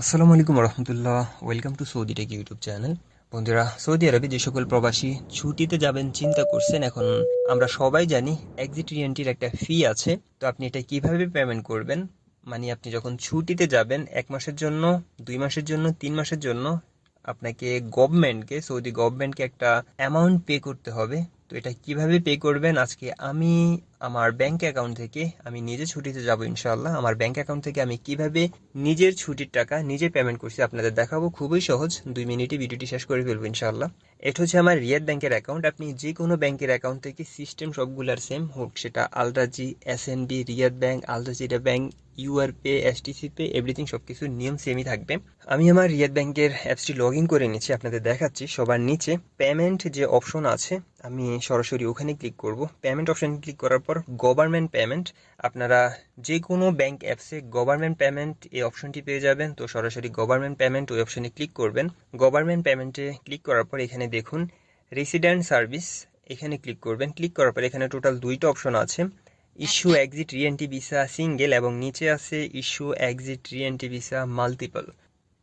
আসসালামু আলাইকুম রহমতুল্লাহ welcome to Saudi tech YouTube channel. বন্ধুরা, সৌদি আরবে যে সকল প্রবাসী ছুটিতে যাবেন, চিন্তা করছেন, এখন আমরা সবাই জানি এক্সিট রিএন্টির একটা ফি আছে। তো আপনি এটা কীভাবে পেমেন্ট করবেন? মানে আপনি যখন ছুটিতে যাবেন, এক মাসের জন্য, দুই মাসের জন্য, তিন মাসের জন্য, আপনাকে গভর্নমেন্টকে সৌদি গভর্নমেন্টকে একটা অ্যামাউন্ট পে করতে হবে। তো এটা কীভাবে পে করবেন? আজকে আমি আমার ব্যাংক অ্যাকাউন্ট থেকে আমি নিজে ছুটিতে যাব ইনশাআল্লাহ। আমার ব্যাংক অ্যাকাউন্ট থেকে আমি কীভাবে নিজের ছুটির টাকা নিজে পেমেন্ট করছি আপনাদের দেখাবো। খুবই সহজ, দুই মিনিটে ভিডিওটি শেষ করে ফেলব ইনশাআল্লাহ। এটা হচ্ছে আমার রিয়াদ ব্যাংকের অ্যাকাউন্ট আপনি যে কোনো ব্যাংকের অ্যাকাউন্ট থেকে সিস্টেম সবগুলার সেম হোক, সেটা Al Rajhi S N B Riyad bank আলরাজিরা bank UR pay STC pay everything সব কিছু নিয়ম সেমই থাকবে। আমি আমার রিয়াদ ব্যাংকের অ্যাপসটি লগ ইন করে নিচ্ছি, আপনাদের দেখাচ্ছি। সবার নিচে পেমেন্ট যে অপশন আছে আমি সরাসরি ওখানে ক্লিক করব। পেমেন্ট অপশন ক্লিক করার পর গভর্নমেন্ট পেমেন্ট আপনারা যে কোনো ব্যাংক অ্যাপসে গভর্নমেন্ট পেমেন্ট এই অপশনটি পেয়ে যাবেন। তো সরাসরি গভর্নমেন্ট পেমেন্ট ওই অপশনে ক্লিক করবেন। গভর্নমেন্ট পেমেন্টে ক্লিক করার পর এখানে দেখুন রেসিডেন্ট সার্ভিস এখানে ক্লিক করবেন। ক্লিক করার পর এখানে টোটাল দুইটা অপশন আছে। Issue exit reentry visa single এবং নিচে আছে issue exit reentry visa multiple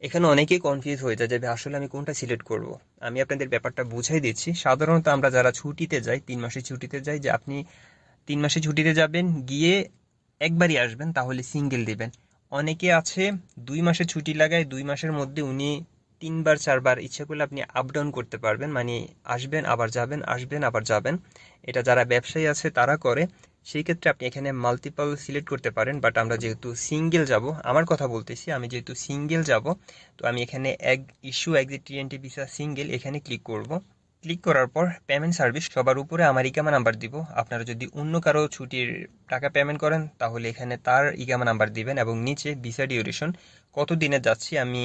এখানে অনেকেই কনফিউজ হয়ে যায় যে আসলে আমি কোনটা সিলেক্ট করব? আমি আপনাদের ব্যাপারটা বুঝাই দিচ্ছি। সাধারণত আমরা যারা ছুটিতে যাই, তিন মাসের ছুটিতে যাই, যে আপনি তিন মাসে ছুটিতে যাবেন, গিয়ে একবারই আসবেন, তাহলে সিঙ্গেল দিবেন। অনেকে আছে, দুই মাসের ছুটি লাগায়, দুই মাসের মধ্যে উনি তিনবার, চারবার ইচ্ছা করলে আপনি আপ ডাউন করতে পারবেন। মানে আসবেন, আবার যাবেন, আসবেন, আবার যাবেন। এটা যারা ব্যবসায়ী আছে, তারা করে। সেই ক্ষেত্রে আপনি এখানে মাল্টিপল সিলেক্ট করতে পারেন বাট আমরা যেহেতু সিঙ্গেল যাব, আমার কথা বলতেছি, আমি যেহেতু সিঙ্গেল যাব, তো আমি এখানে এক issue exit reentry visa single এখানে ক্লিক করব। ক্লিক করার পর পেমেন্ট সার্ভিস সবার উপরে আমার ইকামা নাম্বার দিব। আপনারা যদি অন্য কারও ছুটির টাকা পেমেন্ট করেন, তাহলে এখানে তার ইকামা নাম্বার দিবেন এবং নিচে ভিসা ডিউরেশন কত দিনে যাচ্ছি, আমি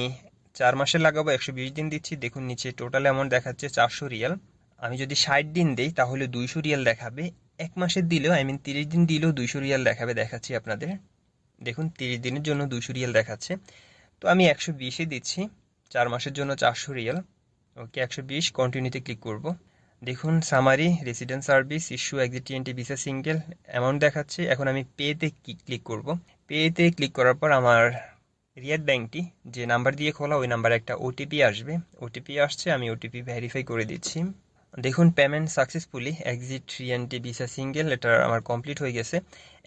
চার মাসে লাগাবো, একশো বিশ দিন দিচ্ছি, দেখুন নিচে টোটাল অ্যামাউন্ট দেখাচ্ছে চারশো রিয়াল। আমি যদি ষাট দিন দিই, তাহলে দুইশো রিয়াল দেখাবে। এক মাসের দিলেও আই মিন তিরিশ দিন দিলেও দুইশো রিয়াল দেখাবে, দেখাচ্ছি আপনাদের। দেখুন, তিরিশ দিনের জন্য দুইশো রিয়াল দেখাচ্ছে। তো আমি একশো বিশে দিচ্ছি, চার মাসের জন্য চারশো রিয়াল। ওকে, একশো বিশ কন্টিনিউতে ক্লিক করব। দেখুন summary resident service issue exit reentry visa single amount দেখাচ্ছে। এখন আমি পেতে ক্লিক করব? পেতে ক্লিক করার পর আমার রিয়াদ ব্যাংকটি, যে নাম্বার দিয়ে খোলা, ওই নাম্বারে একটা ওটিপি আসবে। ওটিপি আসছে, আমি ওটিপি ভেরিফাই করে দিচ্ছি। দেখুন payment successfully exit three reentry visa single এটা আমার কমপ্লিট হয়ে গেছে।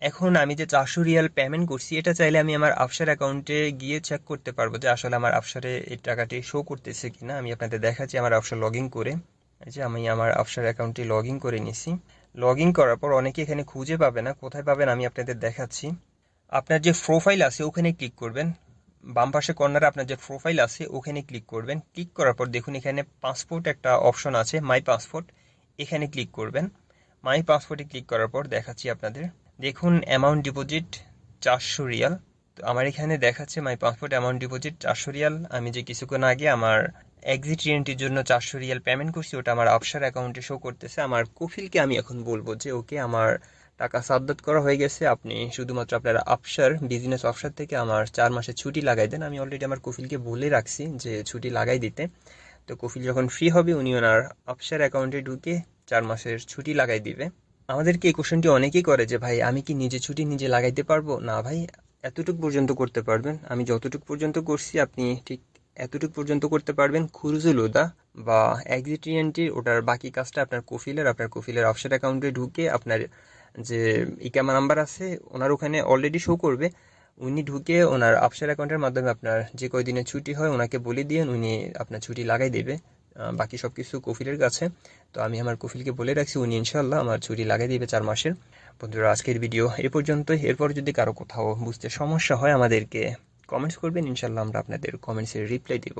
এখন আমি যে চারশো রিয়াল পেমেন্ট করছি, এটা চাইলে আমি আমার আফসার অ্যাকাউন্টে গিয়ে চেক করতে পারব যে আসলে আমার আফসারে এই টাকাটি শো করতেছে কিনা। আমি আপনাদের দেখাচ্ছি আমার আফসার লগ ইন করে যে আমি আমার আফসার অ্যাকাউন্টটি লগ ইন করে নিছি। লগ ইন করার পর অনেকে এখানে খুঁজে পাবে না, কোথায় পাবেন আমি আপনাদের দেখাচ্ছি। আপনার যে প্রোফাইল আছে, ওখানে ক্লিক করবেন। বাম পাশে কর্নারে আপনার যে প্রোফাইল আছে, ওখানে ক্লিক করবেন। ক্লিক করার পর দেখুন এখানে পাসপোর্ট একটা অপশন আছে মাই পাসপোর্ট এখানে ক্লিক করবেন। মাই পাসপোর্টে ক্লিক করার পর দেখাচ্ছি আপনাদের। দেখুন অ্যামাউন্ট ডিপোজিট চারশো রিয়াল। তো আমার এখানে দেখাচ্ছে মাই পাসপোর্ট অ্যামাউন্ট ডিপোজিট চারশো রিয়াল। আমি যে কিছুক্ষণ আগে আমার এক্সিট রিয়েন্টির জন্য চারশো রিয়াল পেমেন্ট করছি, ওটা আমার আফসার অ্যাকাউন্টে শো করতেছে। আমার কফিলকে আমি এখন বলব যে, ওকে আমার টাকা সাদ্দাত করা হয়ে গেছে। আপনি শুধুমাত্র আপনার আফসার বিজনেস অফসার থেকে আমার চার মাসের ছুটি লাগাই দেন। আমি অলরেডি আমার কফিলকে বলে রাখছি যে ছুটি লাগাই দিতে। তো কফিল যখন ফ্রি হবে, উনি ওনার আফসার অ্যাকাউন্টে ঢুকে চার মাসের ছুটি লাগাই দিবে। আমাদেরকে এই কোশ্চেনটি অনেকেই করে যে, ভাই, আমি কি নিজে ছুটি নিজে লাগাইতে পারব? না, ভাই, এতটুকু পর্যন্ত করতে পারবেন। আমি যতটুকু পর্যন্ত করছি, আপনি ঠিক এতটুকু পর্যন্ত করতে পারবেন। খুরজুল উদা বা এক্সিটিএনটির ওটার বাকি কাজটা আপনার কফিলের আপনার কফিলের অফসার অ্যাকাউন্টে ঢুকে আপনার যে ইকামা নাম্বার আছে, ওনার ওখানে অলরেডি শো করবে। উনি ঢুকে ওনার আফসার অ্যাকাউন্টের মাধ্যমে আপনার যে কয়দিনের ছুটি হয়, ওনাকে বলে দিয়ে উনি আপনার ছুটি লাগাই দেবে। বাকি সব কিছু কফিলের কাছে। তো আমি আমার কফিলকে বলে রাখছি, উনি ইনশাল্লাহ আমার ছুটি লাগাই দিবে চার মাসের। বন্ধুরা, আজকের ভিডিও এ পর্যন্তই। এরপর যদি কারও কোথাও বুঝতে সমস্যা হয়, আমাদেরকে কমেন্টস করবেন। ইনশাল্লাহ আমরা আপনাদের কমেন্টসের রিপ্লাই দেব।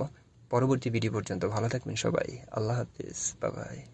পরবর্তী ভিডিও পর্যন্ত ভালো থাকবেন সবাই। আল্লাহ হাফিজ। বাবাই